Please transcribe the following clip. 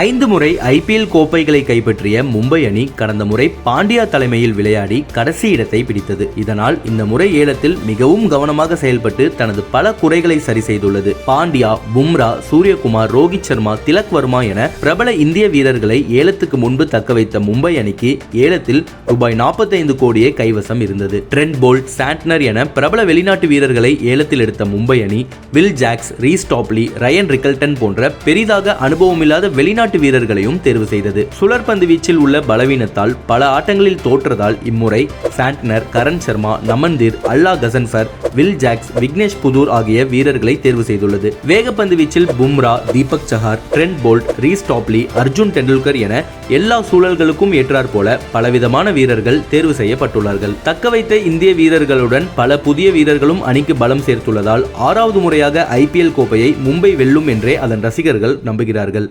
ஐந்து முறை ஐபிஎல் கோப்பைகளை கைப்பற்றிய மும்பை அணி கடந்த முறை பாண்டியா தலைமையில் விளையாடி கடைசி இடத்தை பிடித்தது. இதனால் இந்த முறை ஏலத்தில் மிகவும் கவனமாக செயல்பட்டு தனது பல குறைகளை சரி செய்துள்ளது. பாண்டியா பும்ரா சூரியகுமார் ரோஹித் சர்மா திலக் வர்மா என பிரபல இந்திய வீரர்களை ஏலத்துக்கு முன்பு தக்க வைத்த மும்பை அணிக்கு ஏலத்தில் ரூபாய் 45 கோடியே கைவசம் இருந்தது. ட்ரெண்ட் போல்ட் சாண்ட்னர் என பிரபல வெளிநாட்டு வீரர்களை ஏலத்தில் எடுத்த மும்பை அணி Will Jacks Reece Topley Ryan Rickelton போன்ற பெரிதாக அனுபவமில்லாத வெளிநாட்டு வீரர்களையும் தேர்வு செய்தது. சுழற்பந்து வீச்சில் உள்ள பலவீனத்தால் பல ஆட்டங்களில் தோற்றதால் இம்முறை Santner Karn Sharma Naman Dhir Allah Ghazanfar Will Jacks Vignesh Puthur ஆகிய வீரர்களை தேர்வு செய்துள்ளது. வேகப்பந்து வீச்சில் Bumrah Deepak Chahar Trent Boult Reece Topley Arjun Tendulkar என எல்லா சூழல்களுக்கும் ஏற்றாற் போல பலவிதமான வீரர்கள் தேர்வு செய்யப்பட்டுள்ளார்கள். தக்க வைத்த இந்திய வீரர்களுடன் பல புதிய வீரர்களும் அணிக்கு பலம் சேர்த்துள்ளதால் ஆறாவது முறையாக ஐபிஎல் கோப்பையை மும்பை வெல்லும் என்றே அதன் ரசிகர்கள் நம்புகிறார்கள்.